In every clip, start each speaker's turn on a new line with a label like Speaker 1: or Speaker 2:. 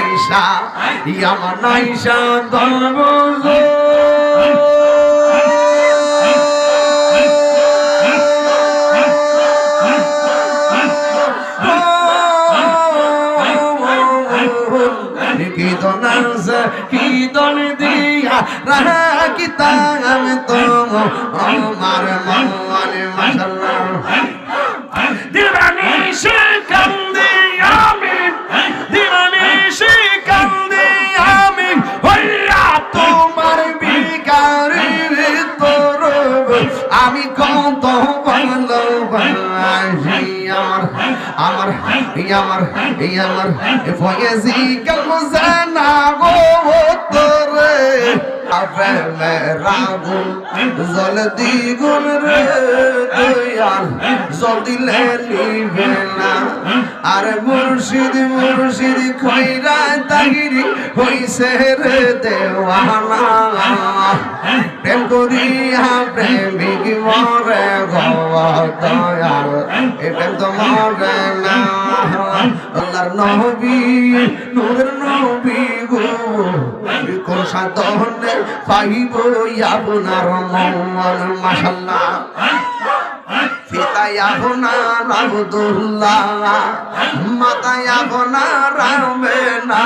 Speaker 1: ফয়েজিশা আমার নাইশা দলব কি দন দিয়া রাখিতাম তো আমার আমার এই আমার ফয়েজি কেন জানা গো তোরে। প্রেমে রাগুন জল দ্বিগুণ রে দয়াল জল দিলে নিবে না। আর মুর্শিদ মুর্শিদ খৈরা তাগিরি হইছে রে দেওয়ানা। প্রেম করিয়া প্রেমিক মরে গো দয়াল, এ তো মরে না। নবী নূরের সাধনে পাইব আপনার মাশাল্লাহ পিতায় আপনার আবদুল্লাহ মাতায় আপনার রামেনা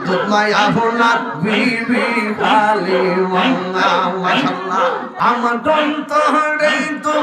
Speaker 1: দুধমায় আপনার বিবি খালি মঙ্গা মাশাল্লাহ আমার দন্ত রে তো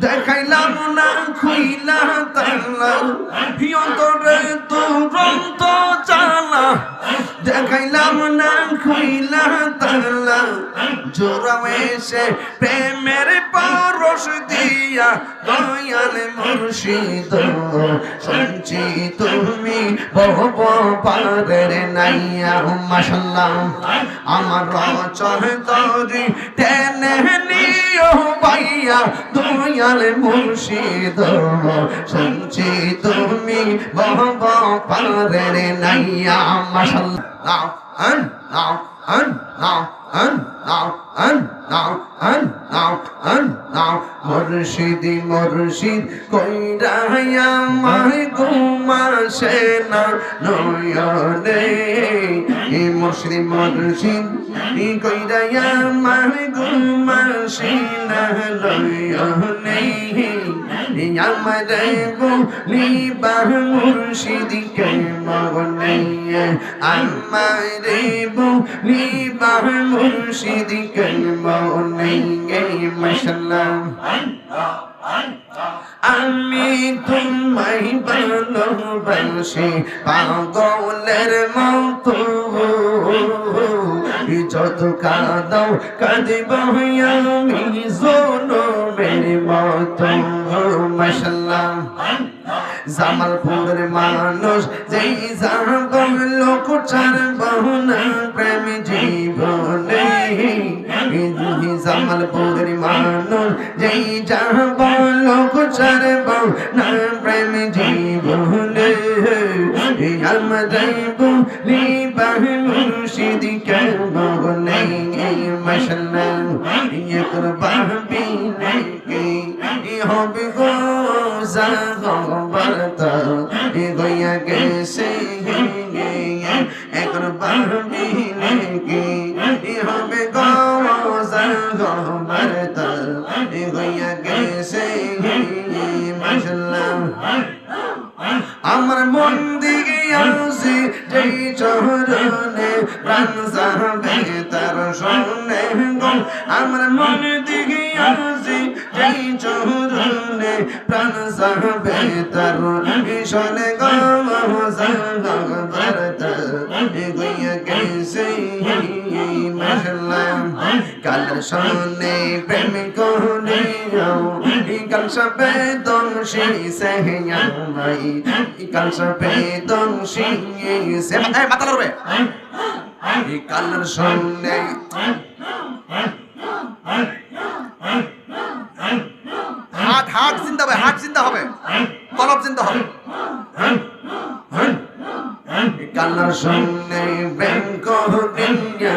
Speaker 1: দেখাইলাম না, খুইলা তো রন্ত না খুইলা তালা জোরা এসে প্রেমের পরশ দিয়া দয়াল মুর্শিদ। শুনছি তুমি বহু পারের নাইয়া, মাশাল্লাহ। আমার রচন তরি টেনে নিও বাইয়া দয়াল মুর্শিদ। শুনছি তুমি বহু পারের Naiya now, and now. Murshidi মুর্শিদ কইরায়া মাই ঘুমাসে না নয়নে মুর্শিদি মুর্শিদ কইরায়া মাই ঘুমাসে না নয়নে আমারে বলিবা মুর্শিদি কে মগনে আমারে বলিবা মুর্শিদি কে মগনে মাশাল্লাহ আমি তোমায় ভালোবাসি, পাগলের মতো। যত কাদাও কাঁদিব আমি জনমের মতো। মাশাল্লাহ জামালপুরের মানুষ, যেই জাগল লোক চার বহুনা প্রেম জীবনে। জামালপুরের মানুষ, যেই জাগল লোক চার বহুনা প্রেম জীবনে। আমাদের বলি বাহ মুর্শিদ কেমনে? মশলা ইয়ে করবাবি নাকি? হবে গো জাগবরতা এ গইয়া গেছে একর বাবি নাকি হবে গো জাগবরতা এ গইয়া গেছে মাশাল্লাহ আমার মন দিকে আসি, যেই চরণে প্রাণ যাবে তার শোনে গো। আমার মন দিকে আসি যেই চরণে প্রাণ যাবে তার শোনে গো গইয়া গেছে মাশাল্লাহ কাল শোনে প্রেম করে কাল সবে দংশি সে কাল সবে দংশি সে মাথায় মাথা লড়বে কাল শোনে হাট হাট চিন্তা হবে হাট চিন্তা হবে কলব চিন্তা হবে। কাল আল্লাহর সঙ্গে প্রেম করিয়া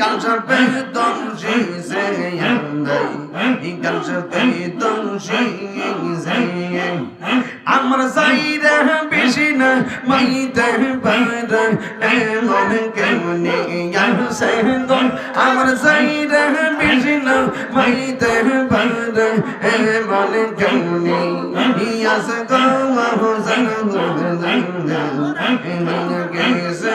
Speaker 1: কালসা বেদম শিসে আন্দাই কালসা বেদম শিসে আমার সাইরে বেশি না, মাইতে এমন কেমনি আমার সাইরে বেশি না, মাইতে এমন কেমনি আসে গো মহসন গো গেছে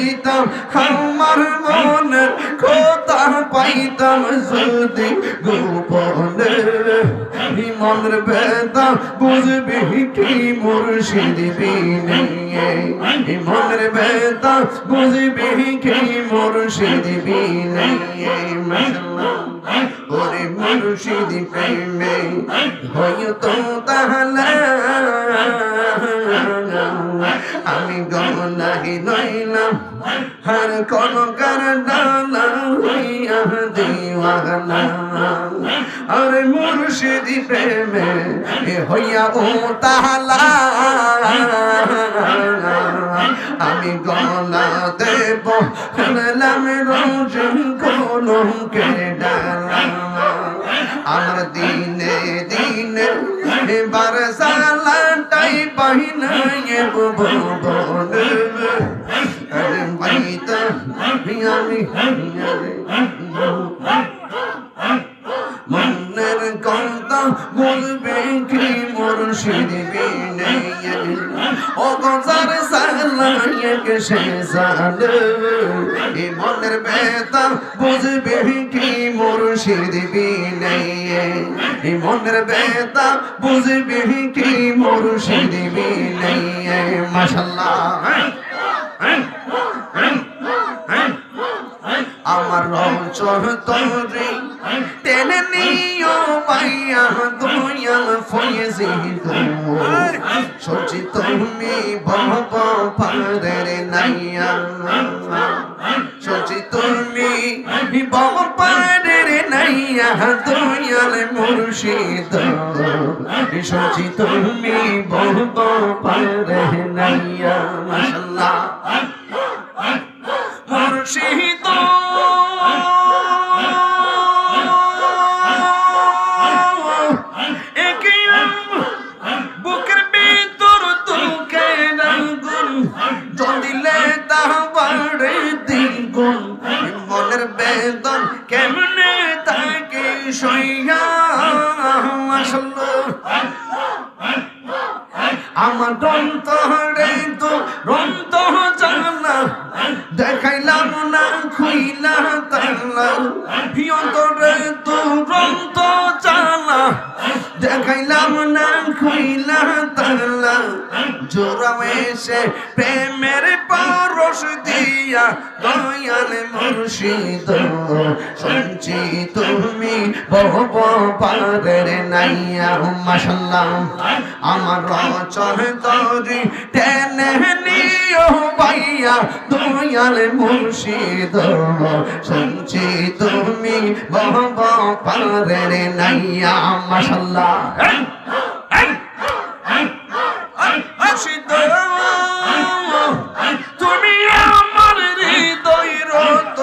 Speaker 1: কইতাম আমার মনের কথা পাইতাম যদি গোপনে। মনের বেদা বুঝবি কি মুর্শিদ বিনে। মনের বেদা বুঝবি কি মুর্শিদ বিনে। ওরে মুর্শিদ প্রেমে, হয়তো তাহলে আমি গমনাহি নইলাম আর কোন কারণ হইয়া দিওয়ানা আরে মুর্শিদ প্রেমে হইয়া ও তাহলা আমি গলা দেব নাম রোজন কলঙ্কে ডালা আমার দিনে দিনে এবার সালাটাই পাহিনা ভুবন আরে বাইতা আমি মনের কথা বলবে কি মুর্শিদ বিনে ও গজার সালাইক সে সাল এ মনের বেতা বুঝবে কি মুর্শিদ বিনে এ মনের বেতা বুঝবে কি মুর্শিদ বিনে মাশাআল্লাহ আমার রঞ্চর তরে টেনে নিও পাইয়া দুয়াল ফয়েজি সচি তুমি ভব পারের নাইয়া। সচি তুমি ভব পারের নাইয়া দুয়াল মুর্শিদ। সচি তুমি ভব পারের নাইয়া মাশাআল্লাহ। মুর্শিদ। কেমনে তাকে মাশাল্লাহ আমার দন্তরে তো রন্ত জানা দেখাইলাম না, খুইলা তালা। অন্তরে তো রন্ত জানা দেখাইলাম না, খুইলা তালা। জোরা এসে প্রেমের পরশ দিয়া দয়াল মুর্শিদ সঞ্চি তুমি বহু পারের নাইয়া, মাশাল্লাহ। আমার রচন তরি টেনে নিও পাইয়া দয়াল মুর্শিদ সঞ্চি তুমি বহু পারের নাইয়া মুর্শিদ তুমি আমার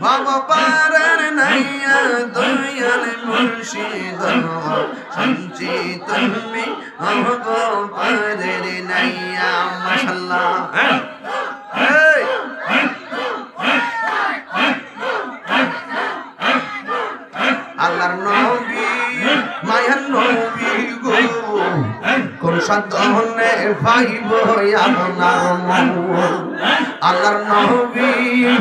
Speaker 1: সঞ্চি তুমি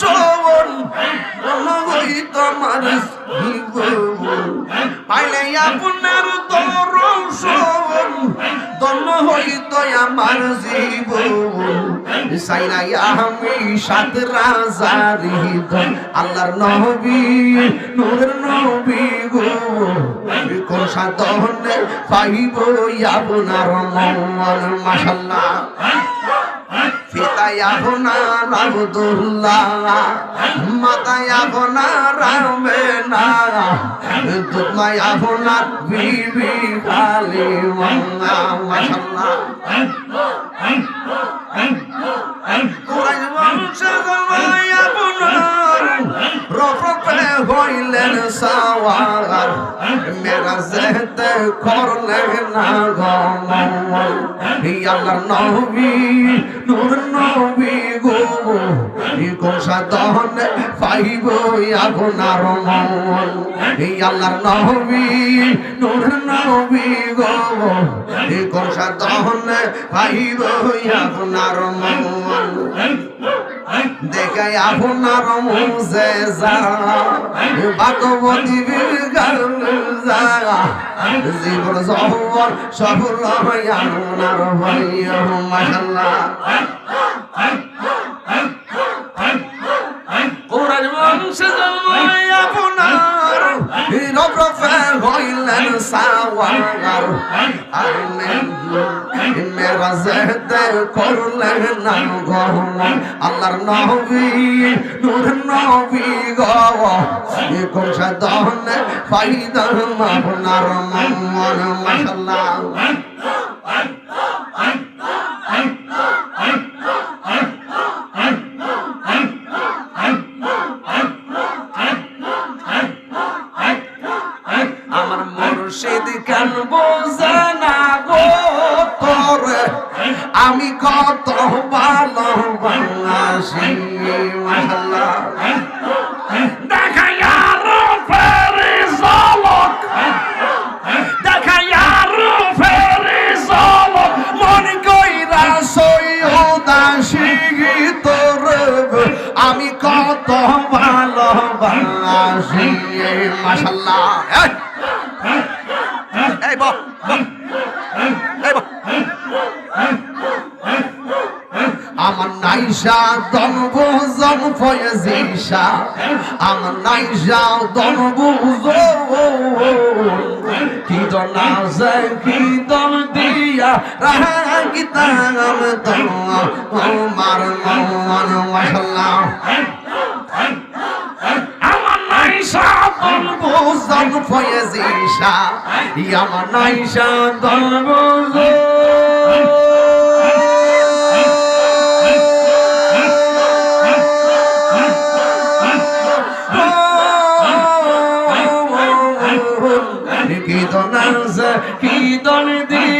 Speaker 1: শোভন হই তোমার পাইলে আপনার তোর শোভন দন হইত আমার জীবন। সাইরাই আমি সাত রাজারি আল্লাহর নবী, নূরের নবী গো। কোন সাধনে পাইব আপনার মন মাশাল্লাহ পিতায় আপনার আবদুল্লাহ মাতায় আপনার রামে না দুধমায় আপনার বিবি খালি মঙ্গা হইলেন সাওয়ার মেরা যেতে করলেন না আল্লাহর নবী নূর নবী গো সাধন পাইব আপনার মন এই নবী নবী গো আপনার মন দেখে আপনার মুজে ভাগবতী জীবন জহর সফল আপনার ভাইয়া মাশাল্লাহ। কোরআন নবরফে হইলেন সাওয়ার আর মেরা জেহতে করলেন না গহম আল্লাহর নবী নূর নবী গো কোন সাধনে ফাইদার আপনার মন মাশাল্লাহ আমি কত ভালোবাসি। আমার নাইশা দন বুঝম ফয়েজিশা আমার নাইশা দন বুঝো কি দন আছে কি দন দিয়া রাগি তাম তো আমার মন মাশাল্লাহ
Speaker 2: আমার নাই সাবন
Speaker 1: বুঝম ফয়েজিশা আমার নাইশা দন বুঝো কীর্তন আছে কীর্তন দিয়া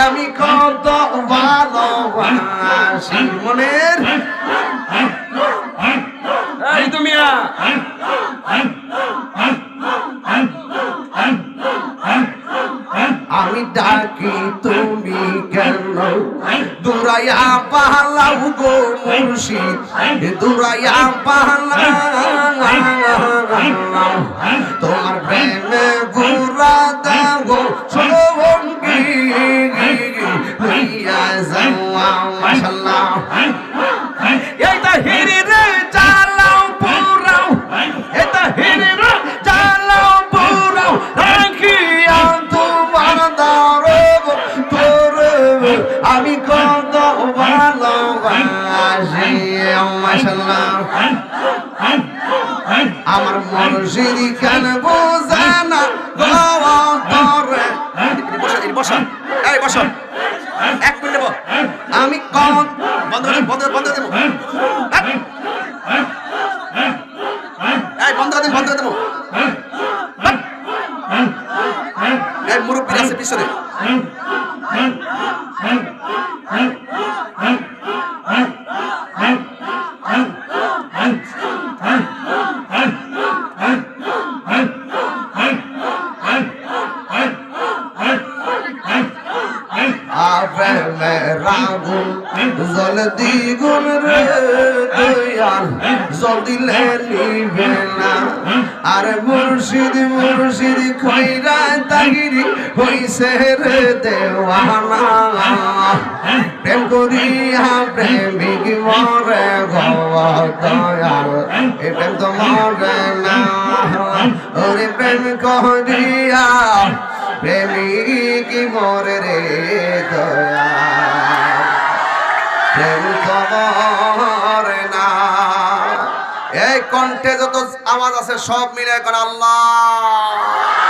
Speaker 2: আমি
Speaker 1: কত ভালোবাসি মনের এই তুমিয়া আমি ডাকি তুমি কেন দুরাইয়া পালাও গো মুর্শিদ? দুরাইয়া পালাও মুর্শিদি কেন বোঝানা গরে বসা এই বসা। এই, বসা। এক মিনিট দেবো। আমি কম। বন্ধ বন্ধ বন্ধ দেবো। এই, বন্ধ দেবো বন্ধ দেবো। এই, মুরব্বী আছে পিছনে। দিলে নিবে না আর মুর্শিদ মুর্শিদ খৈরা তাগিরি হইছে রে দেওয়ানা। প্রেম করিয়া প্রেমিক মরে গো দয়াল। এ প্রেম তো মরে না। ওরে প্রেম করিয়া প্রেমিক মরে রে দয়া প্রেম এই কণ্ঠে যত আওয়াজ আছে সব মিলে এখন আল্লাহ।